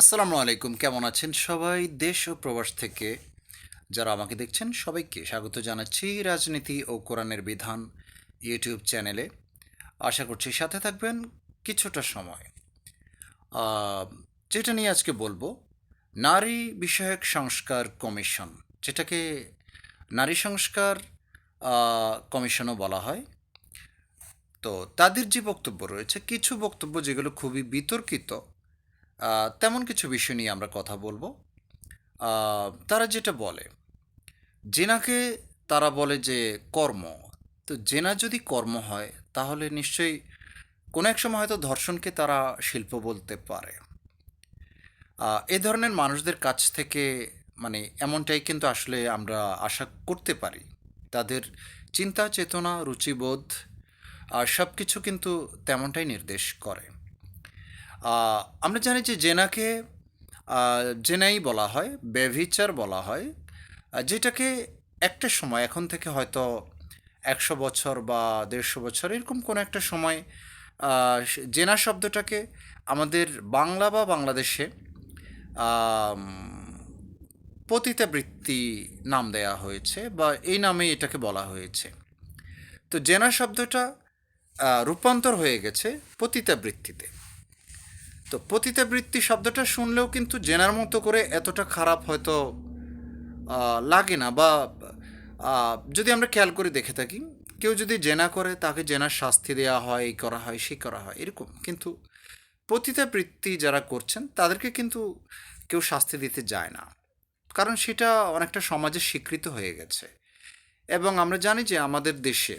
আসসালামু আলাইকুম, কেমন আছেন সবাই? দেশ ও প্রবাস থেকে যারা আমাকে দেখছেন, সবাইকে স্বাগত জানাচ্ছি রাজনীতি ও কোরআনের বিধান ইউটিউব চ্যানেলে। আশা করছি সাথে থাকবেন কিছুটা সময়। যেটা নিয়ে আজকে বলব, নারী বিষয়ক সংস্কার কমিশন, যেটাকে নারী সংস্কার কমিশনও বলা হয়। তো তাদের যে বক্তব্য রয়েছে, কিছু বক্তব্য যেগুলো খুবই বিতর্কিত তেমন কিছু বিষয় নিয়ে আমরা কথা বলব। তারা যেটা বলে, জেনাকে তারা বলে যে কর্ম। তো জেনা যদি কর্ম হয়, তাহলে নিশ্চয়ই কোনো এক সময় হয়তো ধর্ষণকে তারা শিল্প বলতে পারে। এ ধরনের মানুষদের কাছ থেকে মানে এমনটাই কিন্তু আসলে আমরা আশা করতে পারি। তাদের চিন্তা, চেতনা, রুচিবোধ, আর সব কিছু কিন্তু তেমনটাই নির্দেশ করে। আমরা জানি যে জেনাকে জেনাই বলা হয়, ব্যভিচার বলা হয় যেটাকে একটা সময়, এখন থেকে হয়তো একশো বছর বা দেড়শো বছর, এরকম কোনো একটা সময় জেনা শব্দটাকে আমাদের বাংলা বা বাংলাদেশে পতিতাবৃত্তি নাম দেয়া হয়েছে বা এই নামে এটাকে বলা হয়েছে। তো জেনা শব্দটা রূপান্তর হয়ে গেছে পতিতাবৃত্তিতে। তো পতিতাবৃত্তি শব্দটা শুনলেও কিন্তু জেনার মতো করে এতটা খারাপ হয়তো লাগে না বা যদি আমরা খেয়াল করে দেখে থাকি, কেউ যদি জেনা করে তাকে জেনার শাস্তি দেওয়া হয়, এই করা হয়, সেই করা হয়, এরকম। কিন্তু পতিতাবৃত্তি যারা করছেন, তাদেরকে কিন্তু কেউ শাস্তি দিতে যায় না। কারণ সেটা অনেকটা সমাজে স্বীকৃত হয়ে গেছে। এবং আমরা জানি যে আমাদের দেশে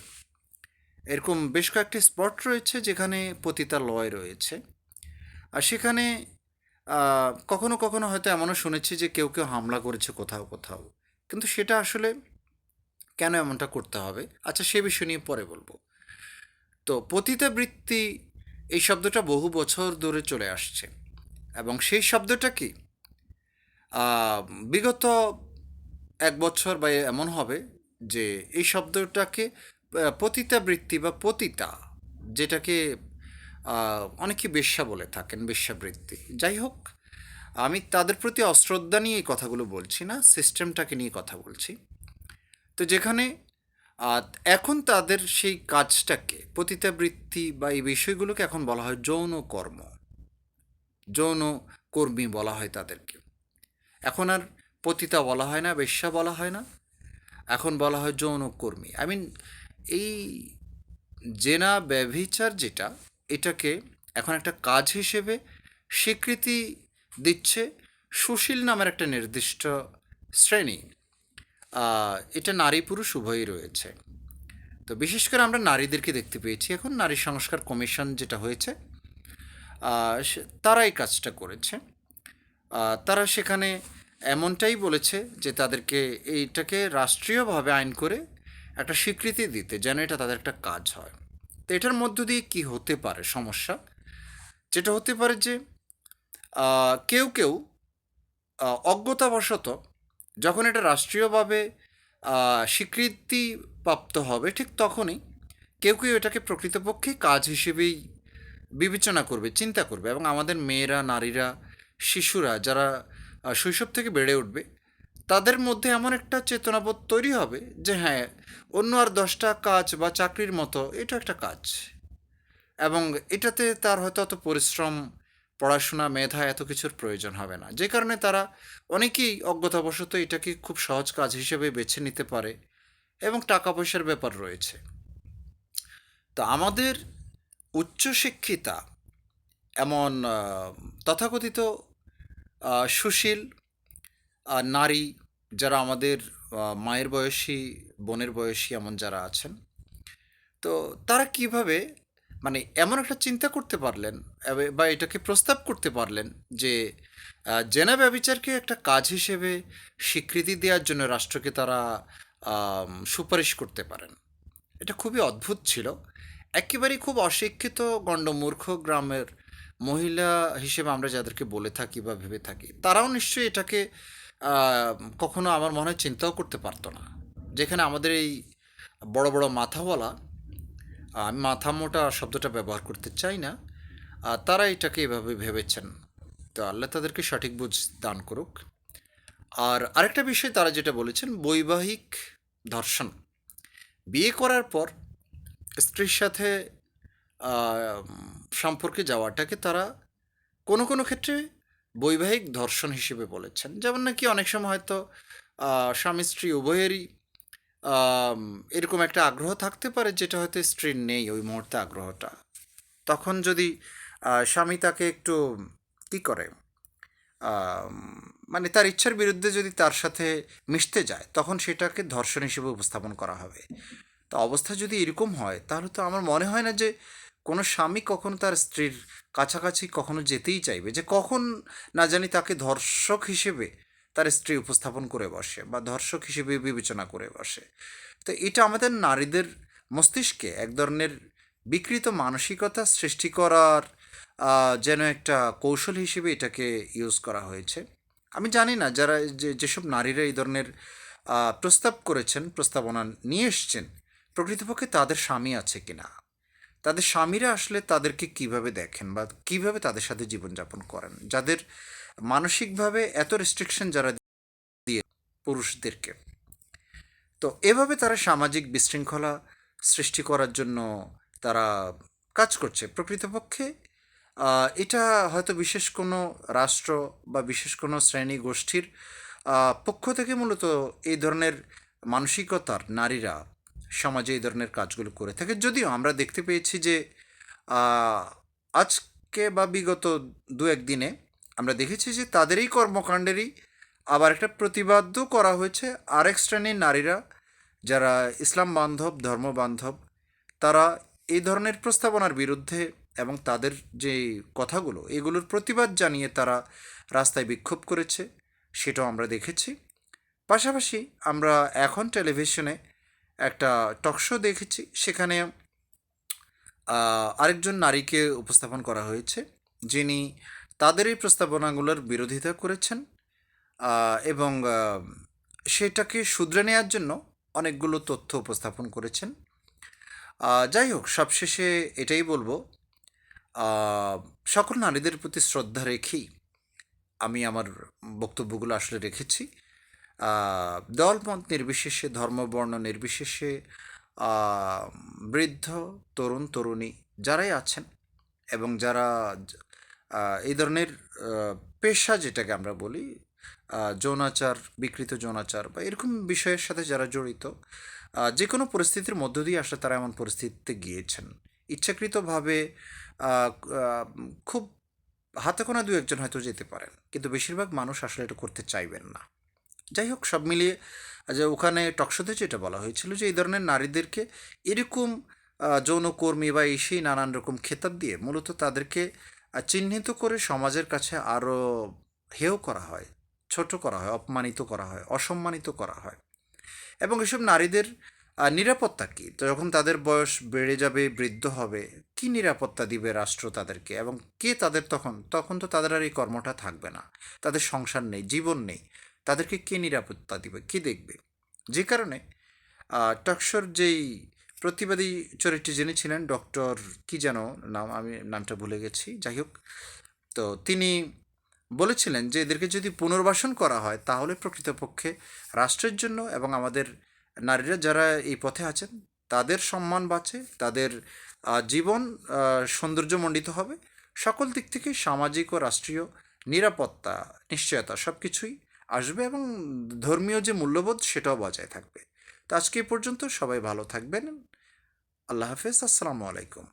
এরকম বেশ কয়েকটি স্পট রয়েছে যেখানে পতিতালয় রয়েছে। আর সেখানে কখনো কখনো হয়তো এমনও শুনেছি যে কেউ কেউ হামলা করেছে কোথাও কোথাও। কিন্তু সেটা আসলে কেন এমনটা করতে হবে? আচ্ছা সে বিষয় নিয়ে পরে বলব। তো পতিতাবৃত্তি এই শব্দটা বহু বছর ধরে চলে আসছে। এবং সেই শব্দটা কি? বিগত এক বছর বা এমন হবে যে এই শব্দটাকে পতিতাবৃত্তি বা পতিতা যেটাকে অনেকে বেশ্যা বলে থাকেন, বেশ্যাবৃত্তি। যাই হোক, আমি তাদের প্রতি অশ্রদ্ধা নিয়ে এই কথাগুলো বলছি না, সিস্টেমটাকে নিয়ে কথা বলছি। তো যেখানে এখন তাদের সেই কাজটাকে, পতিতাবৃত্তি বা এই বিষয়গুলোকে এখন বলা হয় যৌন কর্ম। যৌন কর্মী বলা হয় তাদেরকে। এখন আর পতিতা বলা হয় না, বেশ্যা বলা হয় না। এখন বলা হয় যৌনকর্মী আই মিন এই জেনা ব্যভিচার যেটা এটাকে এখন একটা কাজ হিসেবে স্বীকৃতি দিচ্ছে সুশীল নামের একটা নির্দিষ্ট শ্রেণি। এটা নারী পুরুষ উভয়ই রয়েছে। তো বিশেষ করে আমরা নারীদেরকে দেখতে পেয়েছি। এখন নারী সংস্কার কমিশন যেটা হয়েছে তারা এই কাজটা করেছে। তারা সেখানে এমনটাই বলেছে যে তাদেরকে এইটাকে রাষ্ট্রীয়ভাবে আইন করে একটা স্বীকৃতি দিতে, যেন এটা তাদের একটা কাজ হয়। তো এটার মধ্য দিয়ে কি হতে পারে সমস্যা? যেটা হতে পারে যে কেউ কেউ অজ্ঞতাবশত যখন এটা রাষ্ট্রীয়ভাবে আহ, স্বীকৃতি প্রাপ্ত হবে ঠিক তখনই কেউ কেউ এটাকে প্রকৃতপক্ষে কাজ হিসেবেই বিবেচনা করবে চিন্তা করবে। এবং আমাদের মেয়েরা নারীরা শিশুরা যারা শৈশব থেকে বেড়ে উঠবে তাদের মধ্যে এমন একটা চেতনাবোধ তৈরি হবে যে হ্যাঁ অন্য আর দশটা কাজ বা চাকরির মতো এটা একটা কাজ। এবং এটাতে তার হয়তো অত পরিশ্রম, পড়াশোনা, মেধা এত কিছুর প্রয়োজন হবে না। যে কারণে তারা অনেকেই অজ্ঞতাবশত এটাকে খুব সহজ কাজ হিসেবে বেছে নিতে পারে এবং টাকা পয়সার ব্যাপার রয়েছে। তো আমাদের উচ্চশিক্ষিতা এমন তথাকথিত সুশীল নারী যারা আমাদের মায়ের বয়সী, বোনের বয়সী এমন যারা আছেন, তো তারা কীভাবে মানে এমন একটা চিন্তা করতে পারলেন বা এটাকে প্রস্তাব করতে পারলেন যে জেনা ব্যবিচারকে একটা কাজ হিসেবে স্বীকৃতি দেওয়ার জন্য রাষ্ট্রকে তারা সুপারিশ করতে পারেন? এটা খুবই অদ্ভুত ছিল। একেবারেই খুব অশিক্ষিত গণ্ডমূর্খ গ্রামের মহিলা হিসেবে আমরা যাদেরকে বলে থাকি বা ভেবে থাকি, তারাও নিশ্চয়ই এটাকে কখনো আমার মনে হয় চিন্তাও করতে পারতো না। যেখানে আমাদের এই বড় বড় মাথাওয়ালা আমি মাথা মোটা শব্দটা ব্যবহার করতে চাই না তারা এটাকে এভাবে ভেবেছেন। তো আল্লাহ তাদেরকে সঠিক বুঝ দান করুক। আর আরেকটা বিষয় তারা যেটা বলেছেন, বৈবাহিক ধর্ষণ। বিয়ে করার পর স্ত্রীর সাথে সম্পর্কে যাওয়াটাকে তারা কোনো কোনো ক্ষেত্রে বৈবাহিক ধর্ষণ হিসেবে বলেছেন। যেমন নাকি অনেক সময় হয়তো স্বামী স্ত্রী উভয়েরই এরকম একটা আগ্রহ থাকতে পারে যেটা হয়তো স্ত্রীর নেই ওই মুহূর্তে আগ্রহটা। তখন যদি স্বামী তাকে একটু কী করে মানে তার ইচ্ছার বিরুদ্ধে যদি তার সাথে মিশতে যায়, তখন সেটাকে ধর্ষণ হিসেবে উপস্থাপন করা হবে। তো অবস্থা যদি এরকম হয়, তাহলে তো আমার মনে হয় না যে কোনো স্বামী কখনো তার স্ত্রীর কাছাকাছি কখনো যেতেই চাইবে যে কখন না জানি তাকে ধর্ষক হিসেবে তার স্ত্রী উপস্থাপন করে বসে বা ধর্ষক হিসেবে বিবেচনা করে বসে। তো এটা আমাদের নারীদের মস্তিষ্কে এক ধরনের বিকৃত মানসিকতা সৃষ্টি করার যেন একটা কৌশল হিসেবে এটাকে ইউজ করা হয়েছে। আমি জানি না যারা যে, যেসব নারীরা এই ধরনের প্রস্তাব করেছেন, প্রস্তাবনা নিয়ে এসছেন, প্রকৃতপক্ষে তাদের স্বামী আছে কিনা। তাদের স্বামীরা আসলে তাদেরকে কীভাবে দেখেন বা কীভাবে তাদের সাথে জীবনযাপন করেন? যাদের মানসিকভাবে এত রেস্ট্রিকশন যারা দিয়ে পুরুষদেরকে। তো এভাবে তারা সামাজিক বিশৃঙ্খলা সৃষ্টি করার জন্য তারা কাজ করছে প্রকৃতপক্ষে। এটা হয়তো বিশেষ কোনো রাষ্ট্র বা বিশেষ কোনো শ্রেণি গোষ্ঠীর পক্ষ থেকে মূলত এই ধরনের মানসিকতার নারীরা সমাজে এই ধরনের কাজগুলো করে থাকে। যদিও আমরা দেখতে পেয়েছি যে আজকে বা বিগত দু একদিনে আমরা দেখেছি যে তাদেরই কর্মকাণ্ডেরই আবার একটা প্রতিবাদও করা হয়েছে। আরেক শ্রেণির নারীরা যারা ইসলাম বান্ধব, ধর্ম বান্ধব, তারা এই ধরনের প্রস্তাবনার বিরুদ্ধে এবং তাদের যে কথাগুলো, এগুলোর প্রতিবাদ জানিয়ে তারা রাস্তায় বিক্ষোভ করেছে, সেটাও আমরা দেখেছি। পাশাপাশি আমরা এখন টেলিভিশনে একটা টকশো দেখেছি। সেখানে আরেকজন নারীকে উপস্থাপন করা হয়েছে, যিনি তাদের এই প্রস্তাবনাগুলোর বিরোধিতা করেছেন এবং সেটাকে শুধরে নেওয়ার জন্য অনেকগুলো তথ্য উপস্থাপন করেছেন। যাই হোক, সবশেষে এটাই বলব সকল নারীদের প্রতি শ্রদ্ধা রেখেই আমি আমার বক্তব্যগুলো আসলে রেখেছি। দলমত নির্বিশেষে, ধর্মবর্ণ নির্বিশেষে বৃদ্ধ, তরুণ, তরুণী যারাই আছেন এবং যারা এই ধরনের পেশা যেটাকে আমরা বলি যৌনাচার, বিকৃত যৌনাচার বা এরকম বিষয়ের সাথে যারা জড়িত যে কোনো পরিস্থিতির মধ্য দিয়ে আসলে তারা এমন পরিস্থিতিতে গিয়েছেন। ইচ্ছাকৃতভাবে খুব হাতে কোনো দু একজন হয়তো যেতে পারেন, কিন্তু বেশিরভাগ মানুষ আসলে এটা করতে চাইবেন না। যাই হোক সব মিলিয়ে, যে ওখানে টকশোতে যেটা বলা হয়েছিল যে, এই ধরনের নারীদেরকে এরকম যৌনকর্মী বা এসেই নানান রকম খেতাব দিয়ে মূলত তাদেরকে চিহ্নিত করে সমাজের কাছে আরও হেয় করা হয়, ছোট করা হয়, অপমানিত করা হয়, অসম্মানিত করা হয়। এবং এসব নারীদের নিরাপত্তা কী? তো যখন তাদের বয়স বেড়ে যাবে, বৃদ্ধ হবে, কি নিরাপত্তা দিবে রাষ্ট্র তাদেরকে? এবং কে তাদের তখন? তখন তো তাদের আর এই কর্মটা থাকবে না। তাদের সংসার নেই, জীবন নেই। তাদেরকে কে নিরাপত্তা দিবে? কে দেখবে? যে কারণে টকশোর যেই প্রতিবাদী চরিত্রে যিনি ছিলেন, ডক্টর কি যেন নাম, আমি নামটা ভুলে গেছি, যাই হোক। তো তিনি বলেছিলেন যে এদেরকে যদি পুনর্বাসন করা হয়, তাহলে প্রকৃতপক্ষে রাষ্ট্রের জন্য এবং আমাদের নারীরা যারা এই পথে আছেন, তাদের সম্মান বাঁচে, তাদের জীবন সৌন্দর্যমণ্ডিত হবে। সকল দিক থেকে সামাজিক ও রাষ্ট্রীয় নিরাপত্তা, নিশ্চয়তা সব কিছুই আসবে এবং ধর্মীয় যে মূল্যবোধ সেটাও বজায় থাকবে। তো আজকে পর্যন্ত সবাই ভালো থাকবেন। আল্লাহ হাফেজ। আসসালামু আলাইকুম।